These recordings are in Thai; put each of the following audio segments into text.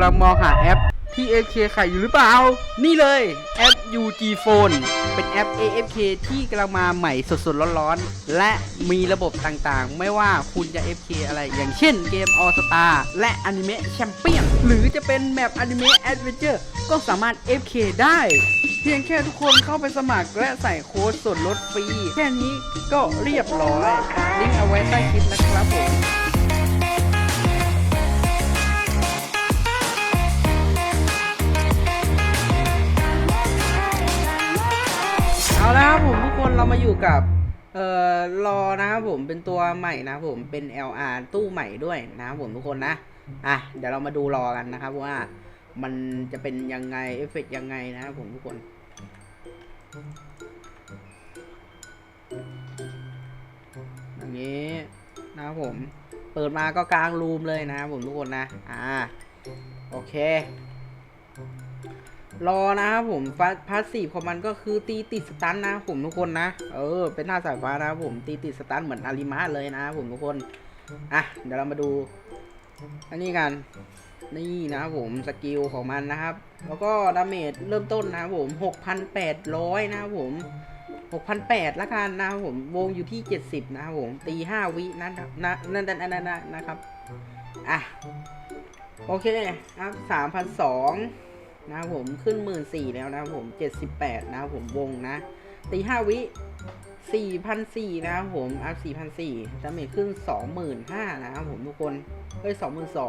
ำลังมองหาแอปที่ AFK ขายอยู่หรือเปล่า นี่เลยแอป UG Phone เป็นแอป AFK ที่กำลังมาใหม่สดๆร้อนๆ และมีระบบต่างๆ ไม่ว่าคุณจะ AFK อะไรอย่างเช่นเกม All Star และอนิเมะแชมเปี้ยนหรือจะเป็นแมปอนิเมะแอดเวนเจอร์ก็สามารถ AFK ได้ เพียงแค่ทุกคนเข้าไปสมัครและใส่โค้ดส่วนลดฟรี แค่นี้ก็เรียบร้อยลิงก์เอาไว้ใต้คลิปนะครับผม ครับผมทุกคนเรามาอยู่กับเอ่อรอนะครับผมเป็นตัวใหม่นะผมเป็น LR ตู้ใหม่ด้วยนะครับผมทุกคนนะอะเดี๋ยวเรามาดูรอกันนะครับว่ามันจะเป็นยังไงเอฟเฟกยังไงนะครับผมทุกคนอย่างนี้นะครับผม เปิดมาก็กลางรูมเลยนะครับผมทุกคนนะอ่าโอเค รอนะครับผมพาสซีฟของมันก็คือตีติดสตันนะผมทุกคนนะ เออ เป็นหน้าสายฟ้านะผมตีติดสตันเหมือนอาริมาเลยนะผมทุกคน อะ เดี๋ยวเรามาดู อันนี้กัน นี่นะครับผมสกิลของมันนะครับ แล้วก็ดาเมจเริ่มต้นนะครับผม 6,800 นะครับผม 6,800ละกันนะครับผมวงอยู่ที่ 70 นะครับผม ตี 5 วินะนะนั่นนั่นนั่นนั่นนะครับ อะ โอเคครับ3,200 นะผมขึ้น14,000แล้วนะครับผม78นะครับผมวงนะตี5วิ4,400นะครับผมอัพ4,400ดาเมจขึ้น25,000นะครับผมทุกคนเอ้ย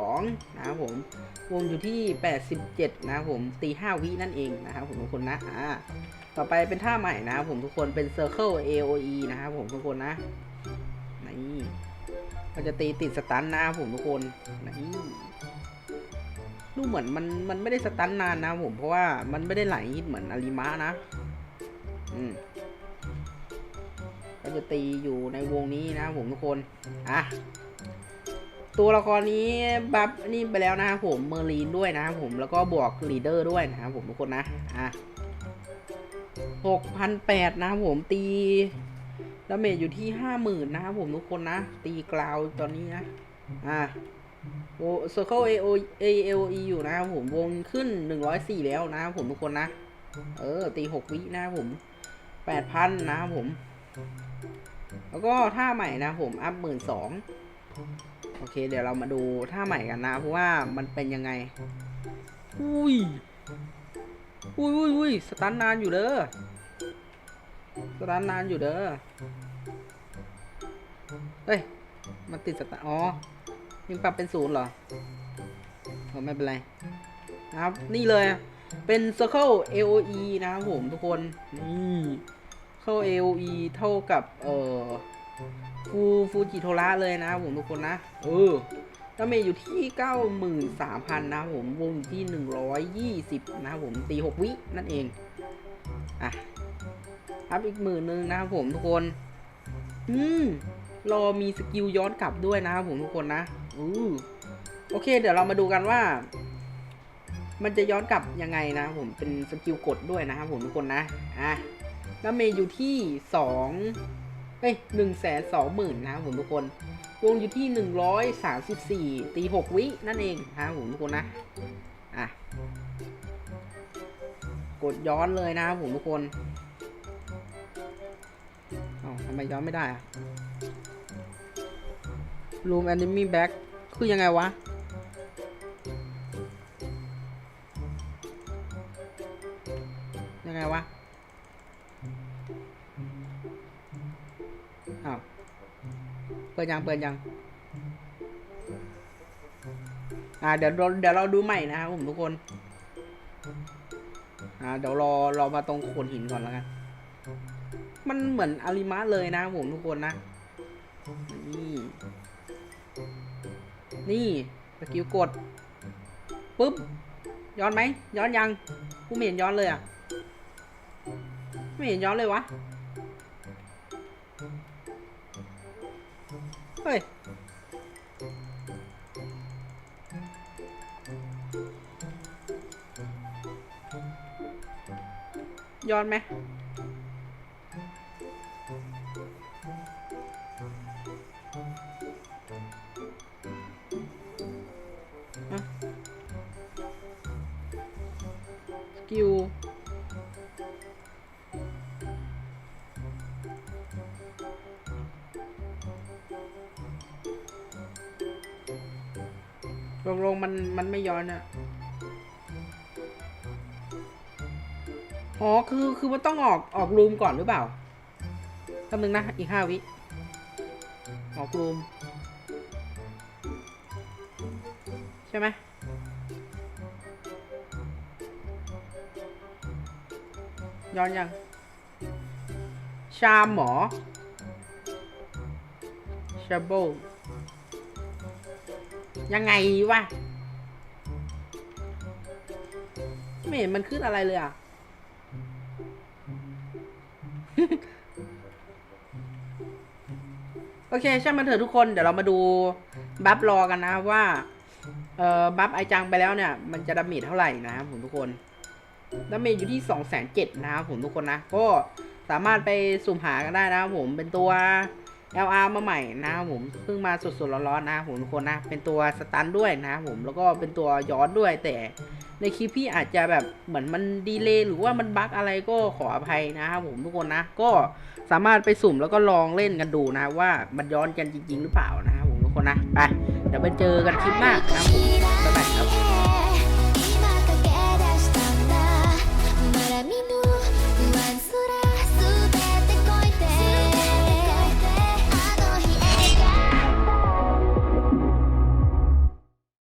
22,000นะครับผมวงอยู่ที่87นะครับผมตี5วินั่นเองนะครับผมทุกคนนะอ่าต่อไปเป็นท่าใหม่นะครับผมทุกคนเป็น Circle AOE นะครับผมทุกคนนะนี่ก็จะตีติดสตันนะครับผมทุกคนนี่ ดูเหมือนมันมันไม่ได้สตันนานนะผมเพราะว่ามันไม่ได้ไหลฮิตเหมือนอาริมะนะ อืมก็จะตีอยู่ในวงนี้นะครับผมทุกคน อะ ตัวละครนี้บัฟนี่ไปแล้วนะครับผมเมอร์ลีนด้วยนะครับผมแล้วก็บวกลีดเดอร์ด้วยนะครับผมทุกคนนะ อะหกพันแปดนะครับผมตีดาเมจอยู่ที่ห้าหมื่นนะครับผมทุกคนนะ ตีกราวตอนนี้นะ อะ โอเซเคิลเอโอเอเออีอยู่นะครับผมวงขึ้นหนึ่งร้อยสี่แล้วนะครับผมทุกคนนะ เออ ตีหกวินะครับผมแปดพันนะครับผม แล้วก็ท่าใหม่นะผมอัพหมื่นสองโอเค เดี๋ยวเรามาดูท่าใหม่กันนะเพราะว่ามันเป็นยังไง อุ้ย อุ้ยอุ้ยอุ้ยสตันนานอยู่เด้อสตันนานอยู่เด้อเฮ้ย มันติดสตันอ๋อ ยังปรับเป็นศูนย์เหรอเออไม่เป็นไรนะครับนี่เลยเป็น Circle AOE นะครับผมทุกคนนี่เข้า AOE เท่ากับเอ่อฟูฟูจิโทระเลยนะครับผมทุกคนนะเออดาเมจอยู่ที่ 93,000 นะครับผมวงอยู่ที่ 120 นะครับผมตี 6 วินั่นเอง อะอัพอีกหมื่นหนึ่งนะครับผมทุกคน อืมรอมีสกิลย้อนกลับด้วยนะครับผมทุกคนนะ อืโอเค เดี๋ยวเรามาดูกันว่า มันจะย้อนกลับยังไงนะผมเป็นสกิลกดด้วยนะครับผมทุกคนนะอะดาเมจอยู่ที่สองเอ้ยหนึ่งแสนสองหมื่นนะครับผมทุกคน วงอยู่ที่หนึ่งร้อยสามสิบสี่ตีหกวินั่นเองนะครับผมทุกคนนะอะกดย้อนเลยนะครับผมทุกคนอ๋อทำไมย้อนไม่ได้อะ Room Enemy Back คือยังไงวะ ยังไงวะ อ้าว เปิดยัง เปิดยัง อ่า เดี๋ยวเดี๋ยวเราดูใหม่นะครับผมทุกคน อ่า เดี๋ยวรอรอมาตรงโขดหินก่อนแล้วกัน มันเหมือนอาริมะเลยนะผมทุกคนนะ นี่สกิลกดปุ๊บ ย้อนไหม ย้อนยัง กูไม่เห็นย้อนเลยอะ ไม่เห็นย้อนเลยวะ เฮ้ย ย้อนไหม กิลลงลงมันมันไม่ย้อนอะอ๋อ คือคือมันต้องออกออกรูมก่อนหรือเปล่าแป๊บนึงนะ อีกห้าวิ ออกรูม ใช่ไหม ย้อนยัง ชามหมอชาโบยังไงวะ ไม่เห็นมันขึ้นอะไรเลยอะ โอเคช่างมันเถอะทุกคน เดี๋ยวเรามาดูบัฟรอกันนะว่า เอ่อ บัฟไอจังไปแล้วเนี่ย มันจะดาเมจเท่าไหร่นะครับผมทุกคน ดาเมจอยู่ที่สองแสนเจ็ดนะครับผมทุกคนนะ ก็สามารถไปสุ่มหากันได้นะครับผมเป็นตัว LR มาใหม่นะครับผมเพิ่งมาสดๆร้อนๆนะครับผมทุกคนนะ เป็นตัวสตันด้วยนะครับผมแล้วก็เป็นตัวย้อนด้วยแต่ในคลิปพี่อาจจะแบบเหมือนมันดีเลย์หรือว่ามันบั๊กอะไรก็ขออภัยนะครับผมทุกคนนะ ก็สามารถไปสุ่มแล้วก็ลองเล่นกันดูนะว่ามันย้อนกันจริง ๆ หรือเปล่านะครับผมทุกคนนะไปเดี๋ยวไปเจอกันคลิปหน้านะครับผม